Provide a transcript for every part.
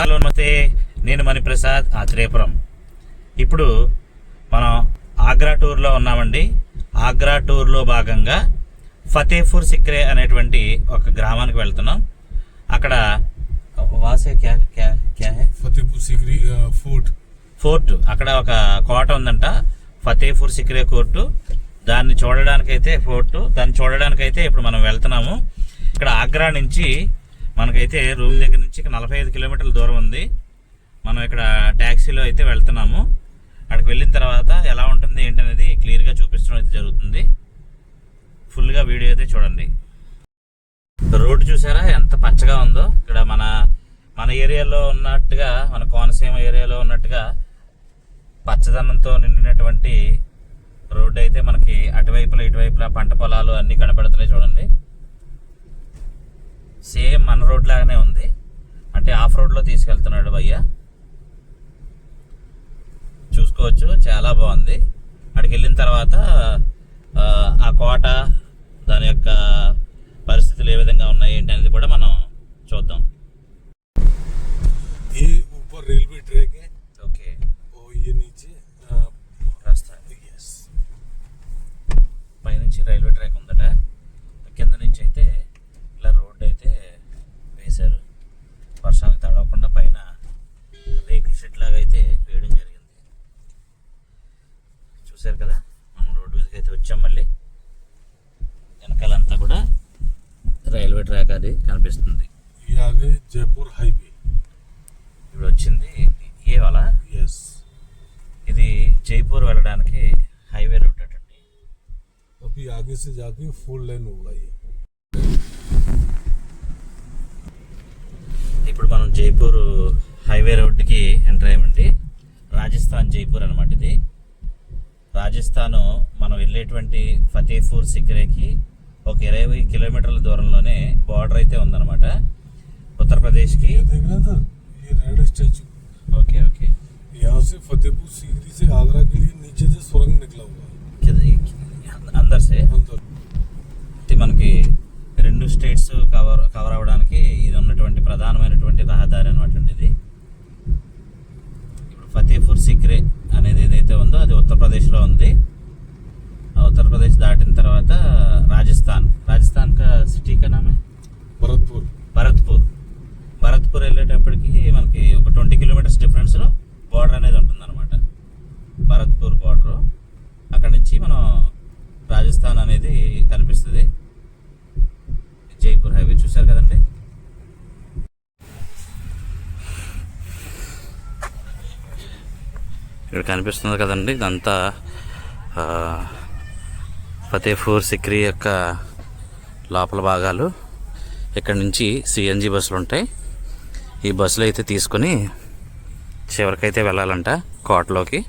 Hello నమస్తే నేను మణిప్రసాద్ ఆత్రేయపురం ఇప్పుడు మనం ఆగ్రా టూర్లో ఉన్నామండి. ఆగ్రా టూర్లో భాగంగా ఫతేపూర్ సిక్రే అనేటువంటి ఒక గ్రామానికి వెళ్తున్నాం. అక్కడ వాసే క్యా క్యా క్యా ఫతేపూర్ సిక్రీ ఫోర్ట్. ఫోర్ట్. అక్కడ ఒక కోట ఉందంట. ఫతేపూర్ సిక్రే కోర్టు. దాన్ని చూడడానికైతే ఫోర్టు. దాన్ని చూడడానికైతే ఇప్పుడు మనం వెళ్తున్నాము. ఇక్కడ ఆగ్రా నుంచి మనకైతే రూమ్ దగ్గర నుంచి నలభై ఐదు కిలోమీటర్ల దూరం ఉంది. మనం ఇక్కడ ట్యాక్సీలో అయితే వెళ్తున్నాము. అక్కడికి వెళ్ళిన తర్వాత ఎలా ఉంటుంది ఏంటనేది క్లియర్గా చూపించడం అయితే జరుగుతుంది. ఫుల్గా వీడియో అయితే చూడండి. రోడ్డు చూసారా? ఎంత పచ్చగా ఉందో. ఇక్కడ మన మన ఏరియాలో ఉన్నట్టుగా మన కోనసీమ ఏరియాలో ఉన్నట్టుగా పచ్చదనంతో నిండినటువంటి రోడ్డు అయితే మనకి అటువైపులా ఇటువైపులా పంట పొలాలు అన్నీ కనపడుతున్నాయి చూడండి. సేమ్ మన రోడ్ లాగానే ఉంది. అంటే ఆఫ్ రోడ్లో తీసుకెళ్తున్నాడు భయ్య. చూసుకోవచ్చు చాలా బాగుంది. అక్కడికి వెళ్ళిన తర్వాత ఆ, ఆ కోట से जाके फोर लाइन होगा ये ఇప్పుడు మనం జైపూర్ హైవే రోడ్డుకి ఎంటర్ అయ్యామండి రాజస్థాన్ జైపూర్ అనమాట ఇది రాజస్థాన్ మనం వెళ్ళేటువంటి ఫతేపూర్ సిక్రేకి ఒక ఇరవై కిలోమీటర్ల దూరంలోనే బార్డర్ అయితే ఉందన్నమాట ఉత్తరప్రదేశ్కి ये देख रहे हैं सर ये रेड स्टैचू ఓకే ఓకే यहाँ से फतेहपुर सीकरी से ఇక్కడ కనిపిస్తుంది కదండి. ఇదంతా ఫతేపూర్ సిక్రీ యొక్క లోపల భాగాలు. ఇక్కడ నుంచి సిఎన్జి బస్సులు ఉంటాయి. ఈ బస్సులు అయితే తీసుకొని చివరికైతే వెళ్ళాలంట కోటలోకి.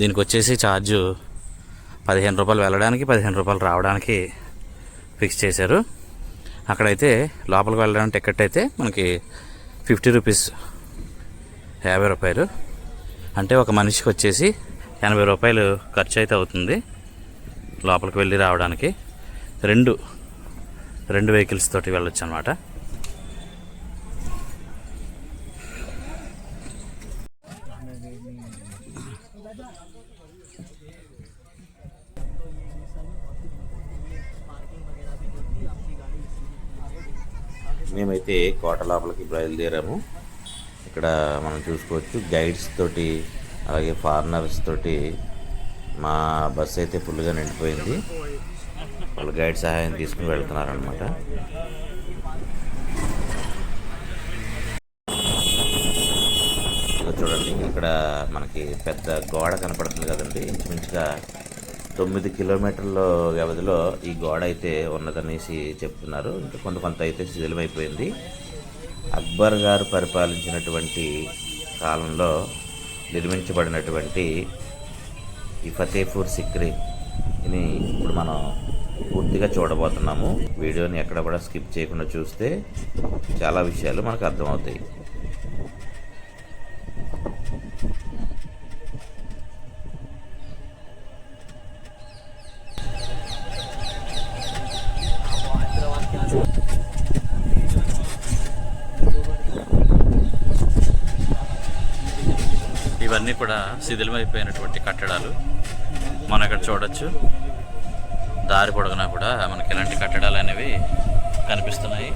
దీనికి వచ్చేసి ఛార్జు పదిహేను రూపాయలు వెళ్ళడానికి పదిహేను రూపాయలు రావడానికి ఫిక్స్ చేశారు. అక్కడైతే లోపలికి వెళ్ళడానికి టికెట్ అయితే మనకి ఫిఫ్టీ రూపీస్ యాభై రూపాయలు. అంటే ఒక మనిషికి వచ్చేసి ఎనభై రూపాయలు ఖర్చు అయితే అవుతుంది లోపలికి వెళ్ళి రావడానికి. రెండు రెండు వెహికల్స్ తోటి వెళ్ళొచ్చు అనమాట మేమైతే కోట లోపలికి బయలుదేరాము. ఇక్కడ మనం చూసుకోవచ్చు గైడ్స్ తోటి అలాగే ఫారినర్స్ తోటి మా బస్సు అయితే ఫుల్గా నిండిపోయింది. వాళ్ళు గైడ్ సహాయం తీసుకుని వెళ్తున్నారనమాట చూడండి ఇక్కడ మనకి పెద్ద గోడ కనపడుతుంది కదండి. ఇంచుమించుగా తొమ్మిది కిలోమీటర్ల వ్యవధిలో ఈ గోడ అయితే ఉన్నదనేసి చెప్తున్నారు. ఇంకా కొంత కొంత అయితే శిథిలమైపోయింది. అక్బర్ గారు పరిపాలించినటువంటి కాలంలో నిర్మించబడినటువంటి ఈ ఫతేపూర్ సిక్రీ ఇది ఇప్పుడు మనం పూర్తిగా చూడబోతున్నాము. వీడియోని ఎక్కడ కూడా స్కిప్ చేయకుండా చూస్తే చాలా విషయాలు మనకు అర్థమవుతాయి. శిథిలమైపోయినటువంటి కట్టడాలు మనం ఇక్కడ చూడొచ్చు. దారి పొడగనా కూడా మనకి ఇలాంటి కట్టడాలు అనేవి కనిపిస్తున్నాయి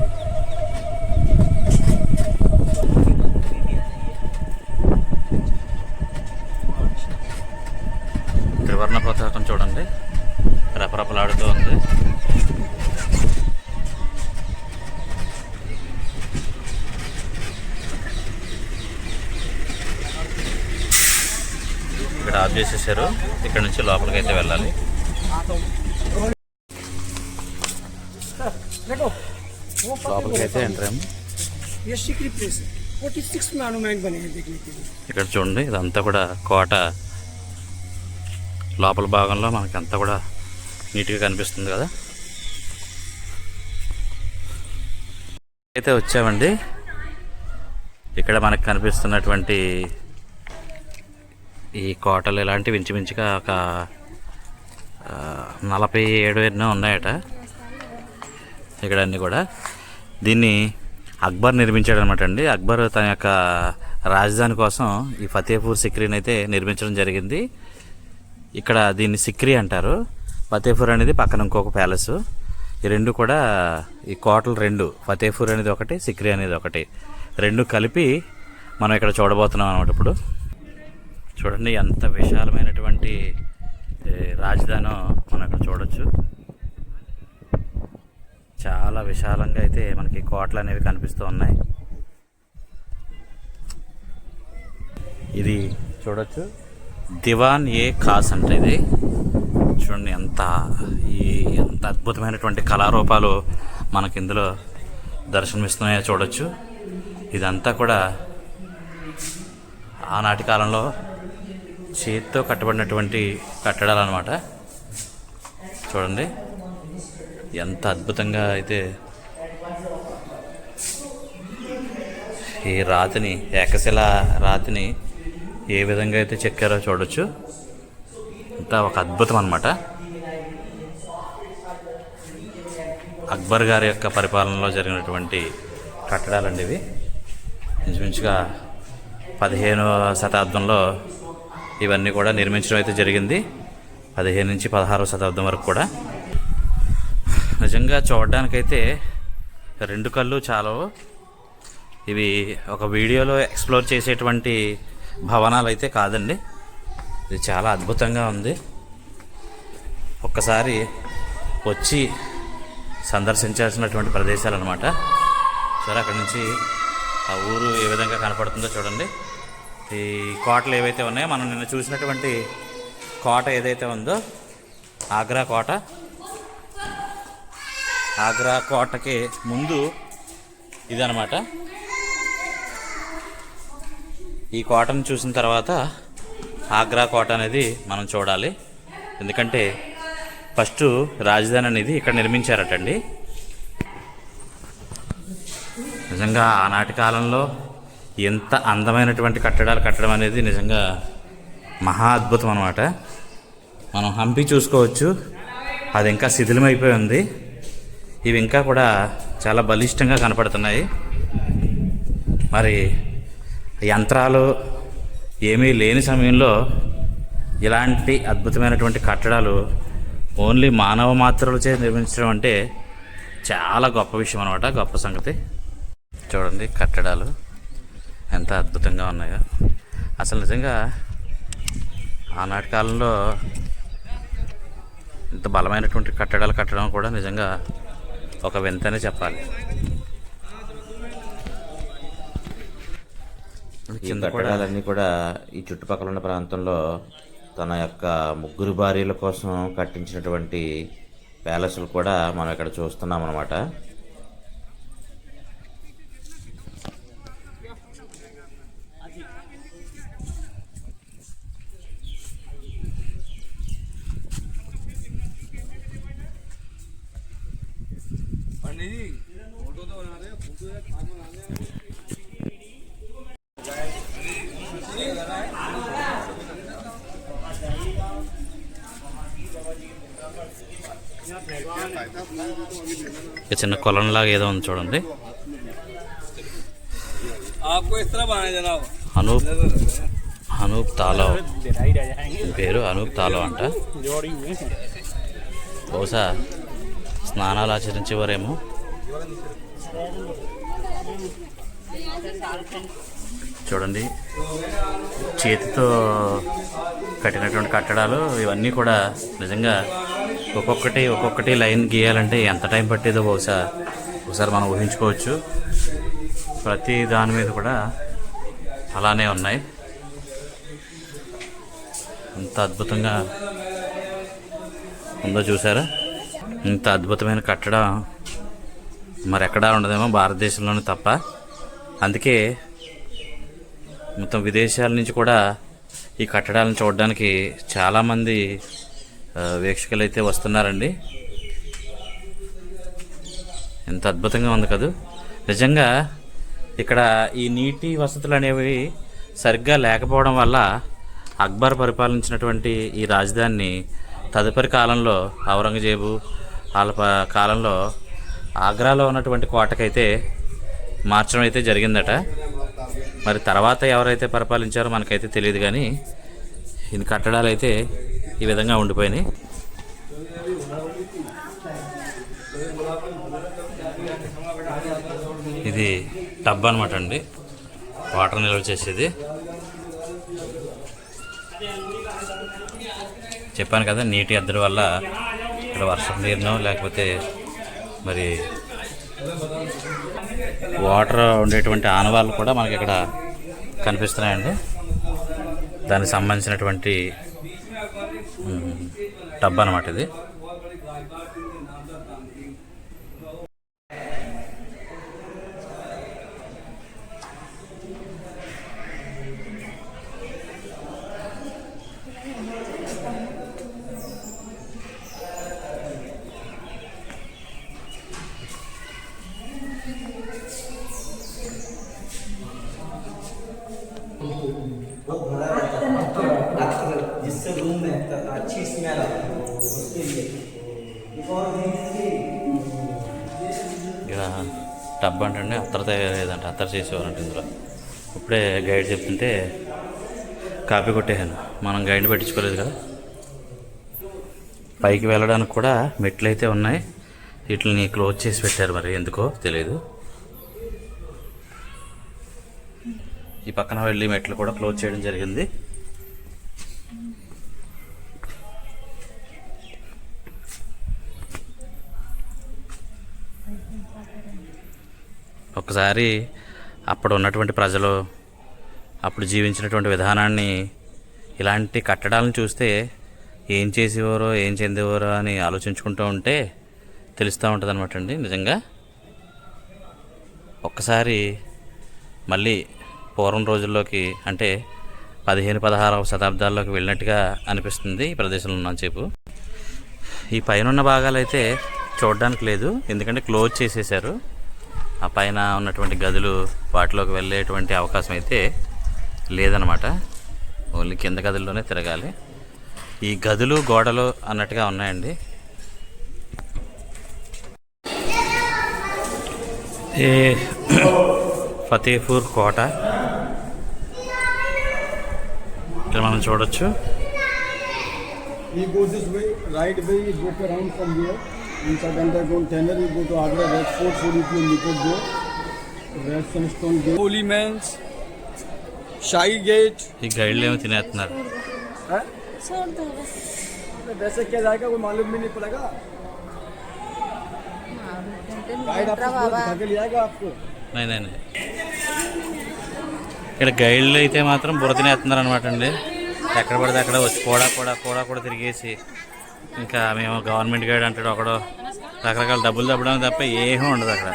త్రివర్ణ పతాకం చూడండి రెపరెపలాడుతూ ఉంది ఇక్కడ చేశారు ఇక్కడ నుంచి లోపలికి అయితే వెళ్ళాలి లోపలికి అయితే ఇక్కడ చూడండి ఇదంతా కూడా కోట. లోపల భాగంలో మనకి అంతా కూడా నీట్గా కనిపిస్తుంది కదా. అయితే వచ్చామండి. ఇక్కడ మనకు కనిపిస్తున్నటువంటి ఈ కోటలు ఇలాంటివి ఇంచుమించుగా ఒక నలభై ఏడు ఎన్నో ఉన్నాయట. ఇక్కడ అన్నీ కూడా. దీన్ని అక్బర్ నిర్మించాడు అనమాట అండి. అక్బర్ తన యొక్క రాజధాని కోసం ఈ ఫతేపూర్ సిక్రీని అయితే నిర్మించడం జరిగింది. ఇక్కడ దీన్ని సిక్రీ అంటారు. ఫతేపూర్ అనేది పక్కన ఇంకొక ప్యాలెస్. ఈ రెండు కూడా ఈ కోటలు రెండు ఫతేపూర్ అనేది ఒకటి సిక్రీ అనేది ఒకటి. రెండు కలిపి మనం ఇక్కడ చూడబోతున్నాం అనమాట ఇప్పుడు. చూడండి ఎంత విశాలమైనటువంటి రాజధానో మనం ఇక్కడ చూడొచ్చు. చాలా విశాలంగా అయితే మనకి కోటలు అనేవి కనిపిస్తూ ఉన్నాయి. ఇది చూడొచ్చు. దివాన్ ఏ ఖాస్ అంటే ఇది. చూడండి ఎంత ఈ ఎంత అద్భుతమైనటువంటి కళారూపాలు మనకి ఇందులో దర్శనమిస్తున్నాయో చూడొచ్చు. ఇదంతా కూడా ఆనాటి కాలంలో చేతితో కట్టబడినటువంటి కట్టడాలు అనమాట చూడండి. ఎంత అద్భుతంగా అయితే ఈ రాతిని ఏకశిల రాతిని ఏ విధంగా అయితే చెక్కారో చూడొచ్చు. అంతా ఒక అద్భుతం అనమాట అక్బర్ గారి యొక్క పరిపాలనలో జరిగినటువంటి కట్టడాలండి ఇవి. ఇంచుమించుగా పదిహేనవ శతాబ్దంలో ఇవన్నీ కూడా నిర్మించడం అయితే జరిగింది. పదిహేను నుంచి పదహారవ శతాబ్దం వరకు కూడా. నిజంగా చూడడానికైతే రెండు కళ్ళు చాలావు ఇవి ఒక వీడియోలో ఎక్స్ప్లోర్ చేసేటువంటి భవనాలు అయితే కాదండి. ఇది చాలా అద్భుతంగా ఉంది. ఒక్కసారి వచ్చి సందర్శించాల్సినటువంటి ప్రదేశాలు అనమాట సరే అక్కడ నుంచి ఆ ఊరు ఏ విధంగా కనపడుతుందో చూడండి. ఈ కోటలు ఏవైతే ఉన్నాయో మనం నిన్న చూసినటువంటి కోట ఏదైతే ఉందో ఆగ్రా కోట. ఆగ్రా కోటకి ముందు ఇదనమాట ఈ కోటను చూసిన తర్వాత ఆగ్రా కోట అనేది మనం చూడాలి. ఎందుకంటే ఫస్ట్ రాజధాని అనేది ఇక్కడ నిర్మించారటండి. నిజంగా ఆనాటి కాలంలో ఎంత అందమైనటువంటి కట్టడాలు కట్టడం అనేది నిజంగా మహా అద్భుతం అనమాట మనం హంపి చూసుకోవచ్చు. అది ఇంకా శిథిలమైపోయి ఉంది. ఇవి ఇంకా కూడా చాలా బలిష్టంగా కనపడుతున్నాయి. మరి యంత్రాలు ఏమీ లేని సమయంలో ఇలాంటి అద్భుతమైనటువంటి కట్టడాలు ఓన్లీ మానవ మాత్రలచే నిర్మించడం అంటే చాలా గొప్ప విషయం అనమాట గొప్ప సంగతి. చూడండి కట్టడాలు. ఎంత అద్భుతంగా ఉన్నాయో. అసలు నిజంగా ఆనాటి కాలంలో ఇంత బలమైనటువంటి కట్టడాలు కట్టడం కూడా నిజంగా ఒక వింతనే చెప్పాలి. ఈ కట్టడాలన్నీ కూడా ఈ చుట్టుపక్కల ఉన్న ప్రాంతంలో తన యొక్క ముగ్గురు భార్యల కోసం కట్టించినటువంటి ప్యాలెస్లు కూడా మనం ఇక్కడ చూస్తున్నాం అనమాట చిన్న చిన్న కొలంలాగా ఏదో ఉంది చూడండి. అనూప్ అనూప్ తాలో పేరు అనూప్ తాలో అంట. బహుశా స్నానాలు ఆచరించేవారేమో. చూడండి. చేతితో కట్టినటువంటి కట్టడాలు ఇవన్నీ కూడా నిజంగా ఒక్కొక్కటి ఒక్కొక్కటి లైన్ గీయాలంటే ఎంత టైం పట్టేదో బహుశా ఒకసారి మనం ఊహించుకోవచ్చు. ప్రతి దాని మీద కూడా అలానే ఉన్నాయి. అంత అద్భుతంగా ఉందో చూసారా? ఇంత అద్భుతమైన కట్టడం మరి ఉండదేమో భారతదేశంలోనే తప్ప. అందుకే మొత్తం విదేశాల నుంచి కూడా ఈ కట్టడాలను చూడడానికి చాలామంది వీక్షకులు అయితే వస్తున్నారండి. ఎంత అద్భుతంగా ఉంది కదా. నిజంగా ఇక్కడ ఈ నీటి వసతులు అనేవి సరిగ్గా లేకపోవడం వల్ల అక్బర్ పరిపాలించినటువంటి ఈ రాజధానిని తదుపరి కాలంలో ఔరంగజేబు వాళ్ళ కాలంలో ఆగ్రాలో ఉన్నటువంటి కోటకైతే మార్చడం అయితే జరిగిందట. మరి తర్వాత ఎవరైతే పరిపాలించారో మనకైతే తెలియదు కానీ ఈ కట్టడాలు అయితే ఈ విధంగా ఉండిపోయినాయి. ఇది టబ్ అనమాట అండి. వాటర్ నిల్వ చేసేది. చెప్పాను కదా నీటి ఎద్దడి వల్ల ఇక్కడ వర్షం నీరునో లేకపోతే మరి వాటర్ ఉండేటువంటి ఆనవాళ్ళు కూడా మనకి ఇక్కడ కనిపిస్తున్నాయండి. దానికి సంబంధించినటువంటి టబ్ అనమాట ఇది. టబ్ అంటే అత్తర తయారయ్యేదంట అత్తర చేసేవారంట ఇందులో. ఇప్పుడే గైడ్ చెప్తుంటే కాపీ కొట్టేసాను మనం గైడ్ పెట్టించుకోలేదు కదా. పైకి వెళ్ళడానికి కూడా మెట్లు అయితే ఉన్నాయి. వీటిని క్లోజ్ చేసి పెట్టారు మరి ఎందుకో తెలియదు ఈ పక్కన వెళ్ళి మెట్లు కూడా క్లోజ్ చేయడం జరిగింది. ఒకసారి అప్పుడు ఉన్నటువంటి ప్రజలు అప్పుడు జీవించినటువంటి విధానాన్ని ఇలాంటి కట్టడాలను చూస్తే ఏం చేసేవారో ఏం చెందేవారో అని ఆలోచించుకుంటూ ఉంటే తెలుస్తూ ఉంటుంది అనమాట అండి నిజంగా. ఒక్కసారి మళ్ళీ పూర్వం రోజుల్లోకి అంటే పదిహేను పదహారవ శతాబ్దాల్లోకి వెళ్ళినట్టుగా అనిపిస్తుంది ఈ ప్రదేశంలో ఉన్నంతసేపు. ఈ పైన ఉన్న భాగాలు అయితే చూడడానికి లేదు ఎందుకంటే క్లోజ్ చేసేసారు ఆ పైన ఉన్నటువంటి గదులు వాటిలోకి వెళ్ళేటువంటి అవకాశం అయితే లేదనమాట ఓన్లీ కింద గదుల్లోనే తిరగాలి. ఈ గదులు గోడలు అన్నట్టుగా ఉన్నాయండి. ఏ ఫతేపూర్ కోట. ఇక్కడ మనం చూడొచ్చు. He goes this way, right way, you go around from here. Inside underground tunnel, you go to Agra Red Fort, 40 kilometers there. Red Sunstone Gate. Holy Man's, Shahi Gate. ఈ గైడ్లు ఏమో తినేస్తున్నారు है? छोड़ दो बस वैसे क्या जाएगा वो मालूम भी नहीं पड़ेगा गाइड आपको पूरा बाबा दिखा के ले आएगा आपको నై, నై, నై. ఇక్కడ గైడ్లు అయితే మాత్రం బుర్ర తినేస్తున్నారు అనమాట అండి ఎక్కడ పడితే అక్కడ వచ్చి కూడా కూడా కూడా కూడా తిరిగేసి ఇంకా మేము గవర్నమెంట్ గైడ్ అంటాడు ఒకడు రకరకాల డబ్బులు తప్పడం తప్ప ఏమీ ఉండదు అక్కడ.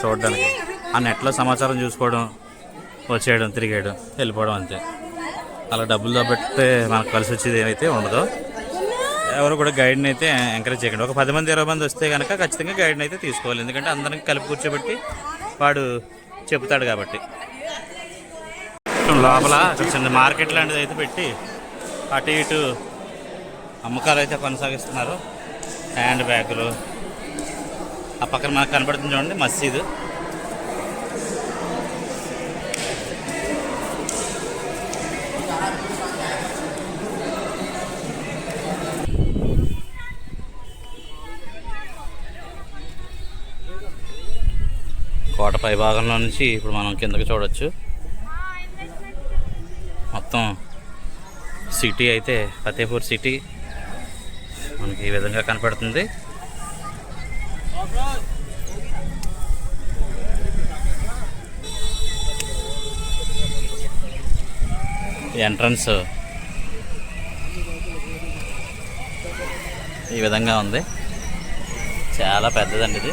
చూడడానికి. ఆ నెట్లో సమాచారం చూసుకోవడం వచ్చేయడం తిరిగేయడం వెళ్ళిపోవడం అంతే. అలా డబ్బులు తప్పితే మనకు కలిసి వచ్చేది ఏమైతే ఉండదు. ఎవరు కూడా గైడ్ని అయితే ఎంకరేజ్ చేయకండి. ఒక పది మంది ఇరవై మంది వస్తే కనుక ఖచ్చితంగా గైడ్ని అయితే తీసుకోవాలి. ఎందుకంటే అందరికి కలిపి కూర్చోబెట్టి వాడు చెప్తాడు కాబట్టి. లోపల చిన్న మార్కెట్ లాంటిది అయితే పెట్టి అటు ఇటు అమ్మకాలు అయితే కొనసాగిస్తున్నారు. హ్యాండ్ బ్యాగులు. ఆ పక్కన మనకు కనబడుతుంది చూడండి మసీదు. కోట పై భాగంలో నుంచి ఇప్పుడు మనం కిందకి చూడవచ్చు మొత్తం సిటీ అయితే ఫతేపూర్ సిటీ. మనకి ఈ విధంగా కనపడుతుంది. ఎంట్రన్స్ ఈ విధంగా ఉంది. చాలా పెద్దదండి ఇది.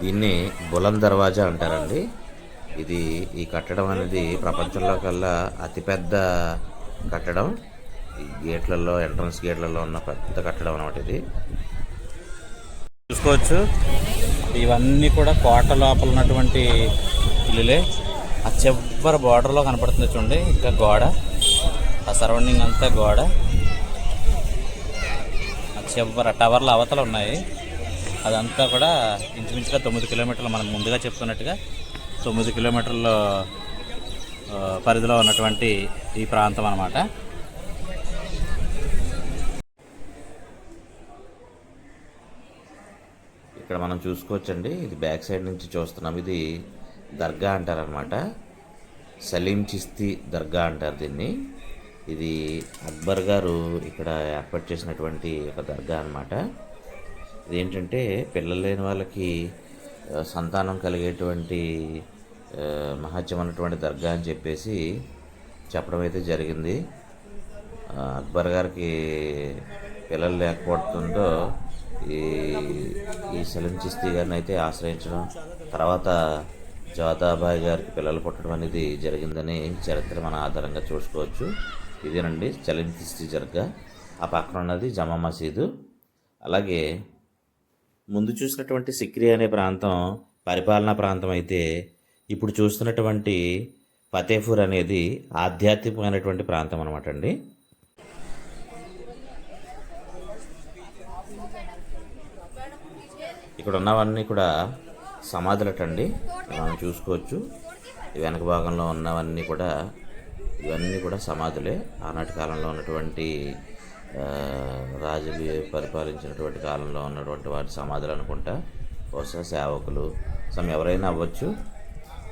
దీన్ని బులం దర్వాజా అంటారండి. ఇది ఈ కట్టడం అనేది ప్రపంచంలో కల్లా అతిపెద్ద కట్టడం. ఈ గేట్లలో ఎంట్రన్స్ గేట్లలో ఉన్న పెద్ద కట్టడం అనమాట ఇది. చూసుకోవచ్చు. ఇవన్నీ కూడా కోట లోపల ఉన్నటువంటి ఇల్లులే. ఆ చివరి బార్డర్లో కనపడుతుంది చూడండి. ఇంకా గోడ. ఆ సరౌండింగ్ అంతా గోడ. ఆ చివరి టవర్లు అవతల ఉన్నాయి. అదంతా కూడా ఇంచుమించుగా తొమ్మిది కిలోమీటర్లు మనం ముందుగా చెప్తున్నట్టుగా తొమ్మిది కిలోమీటర్ల పరిధిలో ఉన్నటువంటి ఈ ప్రాంతం అన్నమాట. ఇక్కడ మనం చూసుకోవచ్చండి. ఇది బ్యాక్ సైడ్ నుంచి చూస్తున్నాం. ఇది దర్గా అంటారనమాట సలీం చిస్తీ దర్గా అంటారు దీన్ని. ఇది అక్బర్ గారు ఇక్కడ ఏర్పాటు చేసినటువంటి ఒక దర్గా అన్నమాట. ఇదేంటంటే పిల్లలు లేని వాళ్ళకి సంతానం కలిగేటువంటి ఆ, దర్గా అని చెప్పేసి చెప్పడం అయితే జరిగింది అక్బర్ గారికి పిల్లలు లేకపోవడంతో ఈ ఈ సలీం చిస్తీ గారిని అయితే ఆశ్రయించడం తర్వాత జాదాబాయ్ గారికి పిల్లలు పుట్టడం అనేది జరిగిందని చరిత్ర మన ఆధారంగా చూసుకోవచ్చు. ఇదేనండి సలీం చిస్తీ జరగా ఆ పక్కన ఉన్నది జమా మసీదు. అలాగే ముందు చూసినటువంటి సిక్రి అనే ప్రాంతం పరిపాలనా ప్రాంతం అయితే ఇప్పుడు చూస్తున్నటువంటి ఫతేపూర్ అనేది ఆధ్యాత్మికమైనటువంటి ప్రాంతం అనమాట అండి. ఇక్కడ ఉన్నవన్నీ కూడా సమాధులటండి. మనం చూసుకోవచ్చు. ఈ వెనక భాగంలో ఉన్నవన్నీ కూడా ఇవన్నీ కూడా సమాధులే. ఆనాటి కాలంలో ఉన్నటువంటి రాజులు పరిపాలించినటువంటి కాలంలో ఉన్నటువంటి వాటి సమాధులు అనుకుంటా. బహుశా సేవకులు సమ ఎవరైనా అవ్వచ్చు.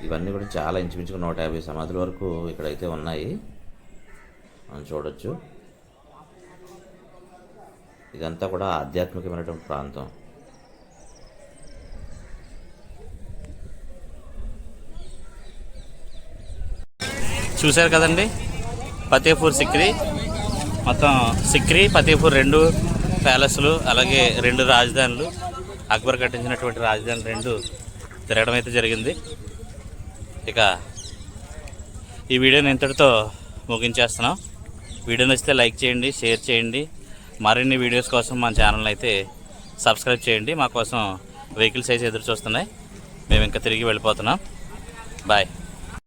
ఇవన్నీ కూడా చాలా ఇంచుమించుగా నూట యాభై సమాధుల వరకు ఇక్కడైతే ఉన్నాయి. మనం చూడొచ్చు. ఇదంతా కూడా ఆధ్యాత్మికమైనటువంటి ప్రాంతం. చూశారు కదండి? ఫతేపూర్ సిక్రీ. మొత్తం సిక్రీ ఫతేపూర్ రెండు ప్యాలెస్లు అలాగే రెండు రాజధానులు. అక్బర్ కట్టించినటువంటి రాజధానులు రెండు తిరగడం అయితే జరిగింది. ఇక ఈ వీడియోని ఇంతటితో ముగించేస్తున్నాం. వీడియో నచ్చితే లైక్ చేయండి షేర్ చేయండి. మరిన్ని వీడియోస్ కోసం మన ఛానల్ అయితే సబ్స్క్రైబ్ చేయండి. మా కోసం వెహికల్స్ అయితే ఎదురు చూస్తున్నాయి. మేము ఇంకా తిరిగి వెళ్ళిపోతున్నాం. బాయ్.